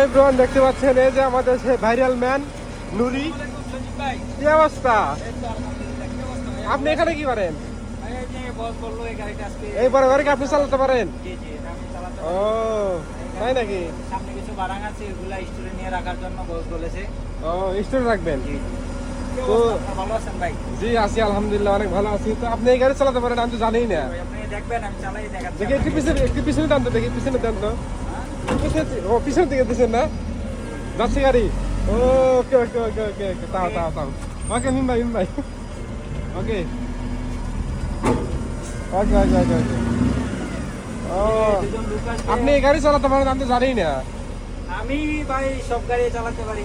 Everyone দেখতে পাচ্ছেন এই যে আমাদের সেই ভাইরাল ম্যান নুরি। কি অবস্থা? আপনি এখানে কি করেন? এই বড় গাড়ি আপনি চালাতে পারেন? ও তাই নাকি? সামনে কিছু বারাং আছে এগুলা স্টোরে নিয়ে রাখার জন্য বস বলেছে ও স্টোর রাখবেন তো- ভালো আছেন ভাই? জি আছি আলহামদুলিল্লাহ অনেক ভালো আছি। তো আপনি এই গাড়ি চালাতে পারেন আমি তো জানিই না। আপনি দেখবেন আমি চালাই দেখাচ্ছি দেখি একটু পিছনে একটু পিছনে টান তো দেখি পিছনে টান তো। ও পিছনে দিকে দিচ্ছেন না? যাচ্ছে গাড়ি। ওকে ওকে ওকে ওকে ওকে তাও তাও তাও। ওকে মিম ভাই মিম ভাই ওকে। ওকে ওকে ওকে ওকে। ও। আপনি এই গাড়ি চালাতে পারেন আমি তো জানিই না। আমি ভাই সব গাড়ি চালাতে পারি।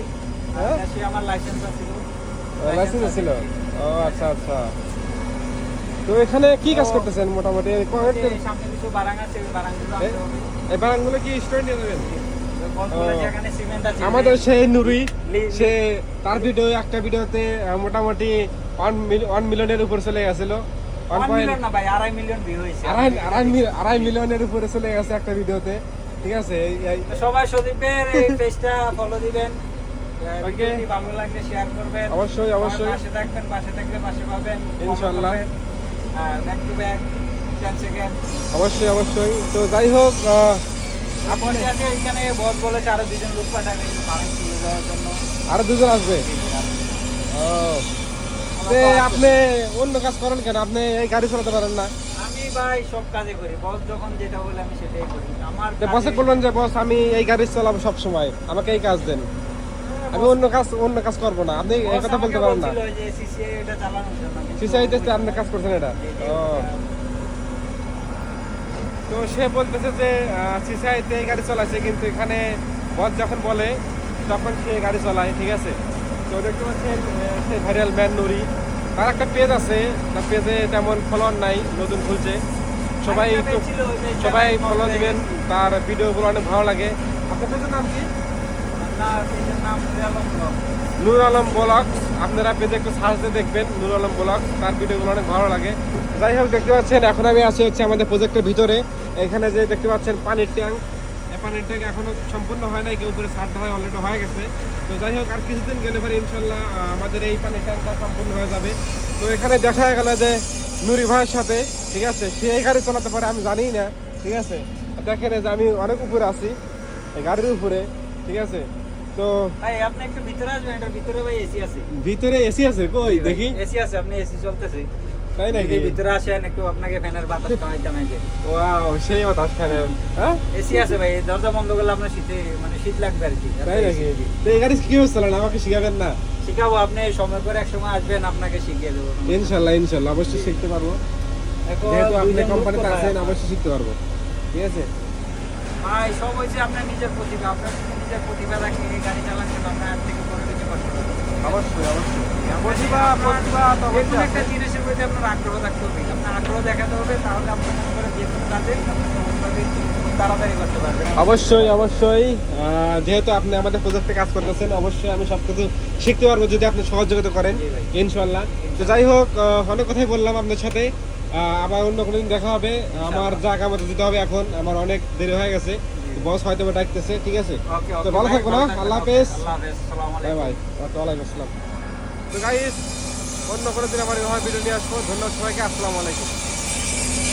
হ্যাঁ? আমার লাইসেন্স আছে লাইসেন্স ছিল ও আচ্ছা আচ্ছা। তো এখানে কি কাজ করতেছেন মোটামুটি? কয়েকটা- সামনে কিছু বারাং আছে বারাংগুলো এই বাগানগুলো কি স্টুডেন্ট দেবেন আমাদের সেই নুরি সে তার ভিডিও একটা ভিডিওতে মোটামুটি ওয়ান মিলিয়নের উপর চলে গেছিল। আড়াই মিলিয়নের উপরে চলে গেছে একটা ভিডিওতে ঠিক আছে? সবাই সদীপের এই পেজটা ফলো দিবেন। ভালো লাগলে শেয়ার করবেন। অবশ্যই, অবশ্যই। পাশে থাকবেন পাশে থাকলে পাশে পাবেন। ইনশাআল্লাহ। ব্যাক টু ব্যাক 10 সেকেন্ড অবশ্যই অবশ্যই। তো যাই হোক আপনি বস বলেছে আরও দুজন আসবে? ও। আপনি অন্য কাজ করেন কেন? আপনি এই গাড়ি চালাতে পারেন না। আমি ভাই সব কাজে করি। বস যখন যেটা বলে আমি সেটাই করি। আমার বসে বলবেন যে বস আমি এই গাড়ি চালাবো সব সময় আমাকে এই কাজ দেন। আমি অন্য কাজ অন্য কাজ করব না। আপনি এই কথা বলতে পারেন না। কিন্তু- সিসাইতে আপনি কাজ করছেন এটা। তো সে বলতেছে যে সিসাইতে এই গাড়ি চালাচ্ছে কিন্তু এখানে বস যখন বলে, তখন সে গাড়ি চালায়, ঠিক আছে? তো দেখতে পাচ্ছেন সে ভাইরাল ম্যান নুরি। তার একটা পেজ আছে, তার পেজে তেমন ফলোয়ার নাই, নতুন খুলছে। সবাই একটু সবাই ফলো দিবেন। তার ভিডিওগুলো অনেক ভালো লাগে। আপনার পেজের নাম কি না পেজের নাম realm blog Nur Alam blog, আপনারা পেজে একটু সার্চ দেখবেন নূর আলম ব্লগ, তার ভিডিওগুলো অনেক ভালো লাগে। যাই হোক, দেখতে পাচ্ছেন, এখন আমি আছি হচ্ছে আমাদের প্রজেক্টের ভিতরে। এখানে যে দেখতে পাচ্ছেন, পানির ট্যাঙ্ক। পানির ট্যাঙ্ক এখনও সম্পূর্ণ হয় নাই, কেউ উপরে ছাড়তে হয় অলরেডি হয়ে গেছে। তো যাই হোক, আর কিছুদিন গেলে পরে ইনশাল্লাহ আমাদের এই পানির ট্যাঙ্কটা সম্পূর্ণ হয়ে যাবে। তো এখানে দেখা গেল যে নুরি ভাইয়ের সাথে, ঠিক আছে, সে এই গাড়ি চালাতে পারে, আমি জানি না, ঠিক আছে। দেখেন যে আমি অনেক উপরে আছি, এই গাড়ির উপরে, ঠিক আছে। তো ভাই আপনি একটু ভিতরে আসবেন এটার ভিতরে ভাই এসি আছে। ভিতরে এসি আছে? কই? দেখি। এসি আছে আপনি এসি চলতেছে। তাই নাকি? ভিতরে আসেন একটু আপনাকে ফ্যানের বাতাস খাওয়াইতাম এই যে ওয়াও সেই বাতাস হ্যাঁ? এসি আছে ভাই দরজা বন্ধ করলে আপনার শীতে মানে শীত লাগবে আর কি। তাই নাকি? তো এই গাড়ি কি হচ্ছে না আমাকে শিখাবেন না? শিখাবো আপনি সময় করে এক সময় আসবেন আপনাকে শিখিয়ে দেবো। ইনশাল্লাহ ইনশাল্লাহ অবশ্যই শিখতে পারব। এখন আপনি কোম্পানিতে? আছেন অবশ্যই শিখতে পারব। ঠিক আছে? ভাই সব হচ্ছে আপনার নিজের প্রতিভা আপনার নিজের প্রতিভা রাখে এই গাড়ি চালাচ্ছেন আপনার থেকে কিছু করতে পারবেন অবশ্যই অবশ্যই। প্রতিভা প্রতিভা তো অবশ্যই একটা জিনিসের প্রতি আপনার আগ্রহ থাকতে হবে। আপনার আগ্রহ দেখাতে হবে তাহলে আপনার মনে করেন যে কোনো কাজে আপনি সহজভাবে খুব তাড়াতাড়ি করতে পারবেন। অবশ্যই অবশ্যই। যেহেতু আপনি আমাদের প্রজেক্টে কাজ করতেছেন অবশ্যই আমি সব কিছু শিখতে পারব যদি আপনি সহযোগিতা করেন ইনশাল্লাহ তো যাই হোক অনেক কথাই বললাম আপনার সাথে। আবার অন্য কোনোদিন দেখা হবে। আমার যা কামাতে দিতে হবে এখন। আমার অনেক দেরি হয়ে গেছে। বস হয়তো ডাকতেছে ঠিক আছে? তো ভালো থাকব না আল্লাহ হাফেজ। আল্লাহ হাফেজ আসসালামু বাই বাই ওয়ালাইকুম আসসালাম। তো গাইস অন্য কোনো দিন আমার ভিডিও নিয়ে আসব। ধন্যবাদ সবাইকে আসসালামু আলাইকুম।